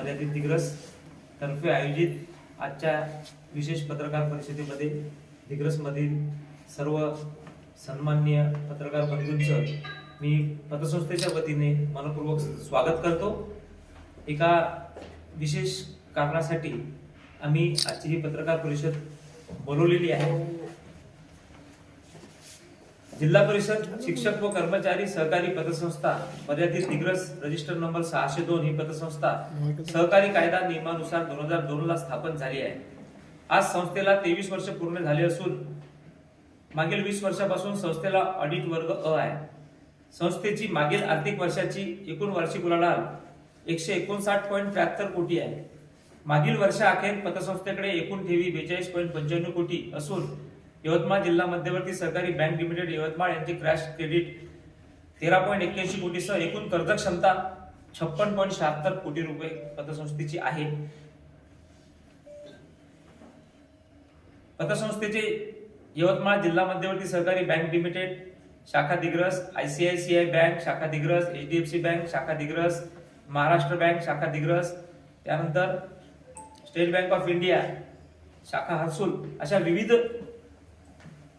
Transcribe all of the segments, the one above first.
मर्यादित तर्फे आयोजित आजच्या विशेष पत्रकार परिषदेमध्ये दिग्रसमधील सर्व सन्माननीय पत्रकार बंधूंचं मी पतसंस्थेच्या वतीने मनपूर्वक स्वागत करतो. एका विशेष कारणासाठी आम्ही आजची ही पत्रकार परिषद बोलवलेली आहे. जिल्हा परिषद शिक्षक व कर्मचारी सहकारी पतसंस्था मर्यादित दिग्रस रजिस्टर नंबर सहाशे दोन ही पतसंस्था सहकारी कायदा नियमानुसार दोन हजार दोन ला स्थापन झाली आहे. आज संस्थेला तेवीस वर्ष पूर्ण झाले असून मागील वीस वर्षापासून संस्थेला ऑडिट वर्ग अ आहे. संस्थेची मागील आर्थिक वर्षाची एकूण वार्षिक उलाढाल एकशे एकोणसाठ पॉईंट त्र्याहत्तर कोटी आहे. मागील वर्षाअखेर पतसंस्थेकडे एकूण ठेवी बेचाळीस पॉईंट पंच्याण्णव कोटी असून यवतमाळ जिल्हा मध्यवर्ती सहकारी बँक लिमिटेड यवतमाळ यांचे क्रॅश क्रेडिट तेरा पॉईंट एक्क्याऐंशी कोटीसह एकूण कर्ज क्षमता छप्पन पॉईंट शहात्तर कोटी रुपये पतसंस्थेची आहे. पतसंस्थेचे यवतमाळ जिल्हा मध्यवर्ती सहकारी बँक लिमिटेड शाखा दिग्रस आयसीआयसीआय बँक शाखा दिग्रस सी बँक शाखा दिग्रस महाराष्ट्र बँक शाखा दिग्रस त्यानंतर स्टेट बँक ऑफ इंडिया शाखा हसूल अशा विविध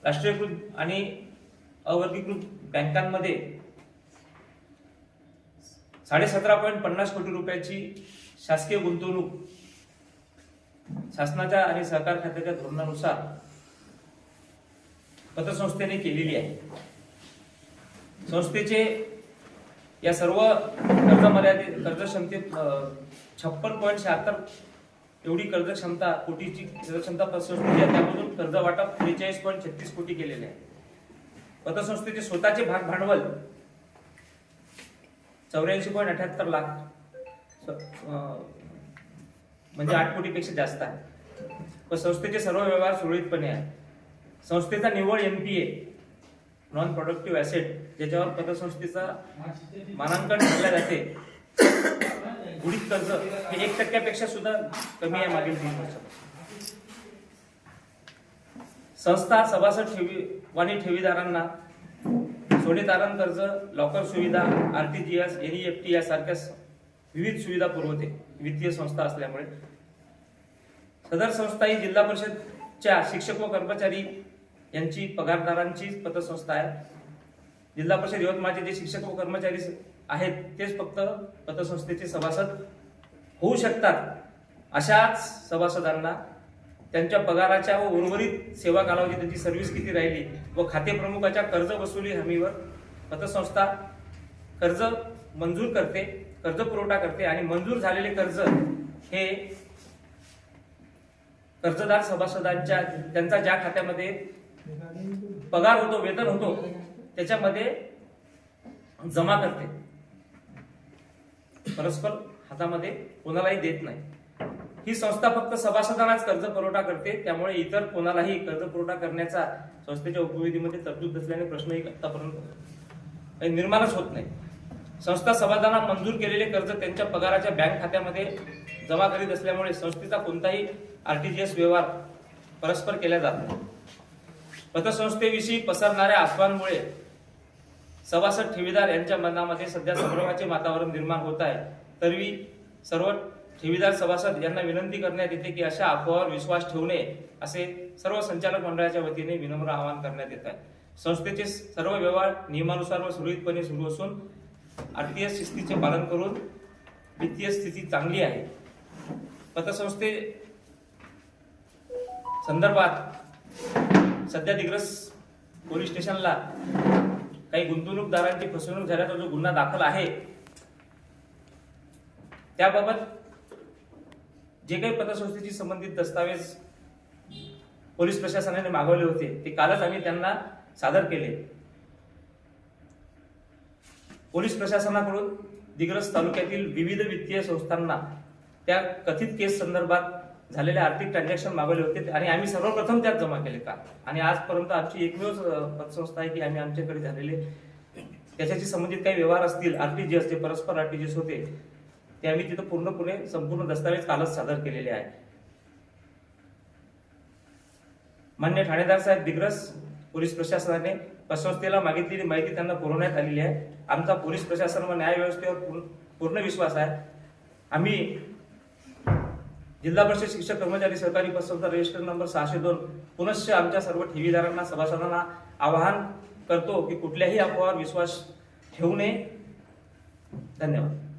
राष्ट्रीयकृत आणि अवर्गीकृत बँकांमध्ये साडेसतरा पॉईंट पन्नास कोटी रुपयाची शासकीय गुंतवणूक शासनाच्या आणि सहकार खात्याच्या धोरणानुसार पतसंस्थेने केलेली आहे. संस्थेचे या सर्व कर्ज मर्यादित कर्ज क्षमतेत छप्पन पॉईंट शहात्तर एवढी कर्ज क्षमता कोटीची कर्ज क्षमता पतसंस्थेची आहे. त्यामधून कर्ज वाटप त्रेचाळीस पॉईंट छत्तीस कोटी केलेले आहे. पतसंस्थेचे स्वतःचे भाग भांडवल चौऱ्याऐंशी पॉईंट अठ्याहत्तर लाख म्हणजे आठ कोटीपेक्षा जास्त आहे. व संस्थेचे सर्व व्यवहार सुरळीतपणे आहे. संस्थेचा निव्वळ ए नॉन प्रोडक्टिव्ह ॲसेट ज्याच्यावर पतसंस्थेचा मानांकन केल्या जाते बुडीत कर्ज हे एक टक्क्यापेक्षा सुद्धा कमी आहे मागील तीन वर्षात. संस्था सभासद ठेवी वाणी ठेवीदारांना सोने तारण कर्ज लॉकर सुविधा आरटीजीएस टी यासारख्या विविध सुविधा पुरवते. वित्तीय संस्था असल्यामुळे. सदर संस्था ही जिल्हा परिषदच्या शिक्षक व कर्मचारी यांची पगारदारांची पतसंस्था आहे. जिल्हा परिषद यवतमाळचे जे शिक्षक व कर्मचारी आहेत. तेच फक्त पतसंस्थेचे सभासद होऊ शकतात अशाच सभासदांना त्यांच्या पगाराच्या व उर्वरित सेवा कालावधी त्यांची सर्व्हिस किती राहिली व खाते प्रमुखाच्या कर्ज वसुली हमीवर पतसंस्था कर्ज मंजूर करते कर्ज पुरवठा करते आणि मंजूर झालेले कर्ज हे कर्जदार सभासदांच्या त्यांचा ज्या खात्यामध्ये पगार होतो वेतन होतो त्याच्यामध्ये जमा करते. परस्पर हातामध्ये कोणालाही देत नाही. ही संस्था फक्त सभासदांनाच कर्ज पुरवठा करते त्यामुळे इतर कोणालाही कर्ज पुरवठा करण्याचा संस्थेच्या उपविधीमध्ये तरतूद असल्याने प्रश्नही आतापर्यंत निर्माणच होत नाही. संस्था सभासदांना मंजूर केलेले कर्ज त्यांच्या पगाराच्या बँक खात्यामध्ये जमा करीत असल्यामुळे संस्थेचा कोणताही आरटीजीएस व्यवहार परस्पर केला जात नाही. पतसंस्थेविषयी पसरणाऱ्या अफवांमुळे सभासद ठेवीदार यांच्या मनामध्ये सध्या संभ्रमाचे वातावरण निर्माण होत आहे. तरी सर्व ठेवीदार सभासद यांना विनंती करण्यात येते की अशा अफवावर विश्वास ठेवू नये असे सर्व संचालक मंडळाच्या वतीने विनम्र आवाहन करण्यात येत आहे. संस्थेचे सर्व व्यवहार नियमानुसार व सुरळीतपणे सुरू असून आर्थिक शिस्तीचे पालन करून वित्तीय स्थिती चांगली आहे. पतसंस्थे संदर्भात सध्या दिग्रस पोलीस स्टेशनला काही गुंतवणूकदारांची फसवणूक झाल्याचा जो गुन्हा दाखल आहे त्याबाबत जे काही पतसंस्थेशी संबंधित दस्तावेज पोलीस प्रशासनाने मागवले होते ते कालच आम्ही त्यांना सादर केले. पोलीस प्रशासनाकडून दिग्रस तालुक्यातील विविध वित्तीय संस्थांना त्या कथित केस संदर्भात झालेले आर्थिक ट्रान्झॅक्शन मागवले होते. आणि आम्ही सर्वप्रथम त्यात जमा केले का? आणि आजपर्यंत आमची एकमेव पतसंस्था आहे की आम्ही आमच्याकडे झालेले त्याच्याशी संबंधित काही व्यवहार असतील आरटीजीएस जे परस्पर आरटीजीएस होते ते आम्ही तिथं पूर्णपणे संपूर्ण दस्तावेज कालच सादर केलेले आहे. मान्य ठाणेदार साहेब दिग्रस पोलीस प्रशासनाने पतसंस्थेला मागितलेली माहिती त्यांना पुरवण्यात आलेली आहे. आमचा पोलीस प्रशासन व न्यायव्यवस्थेवर पूर्ण- पूर्ण विश्वास आहे. आम्ही जिल्हा परिषद शिक्षक कर्मचारी सहकारी पतसंस्था रजिस्टर नंबर सहाशे दोन. पुनश्च आमच्या सर्व ठेवीदारांना सभासदांना आवाहन करतो की कुठल्याही अफवावर विश्वास ठेवू नये. धन्यवाद.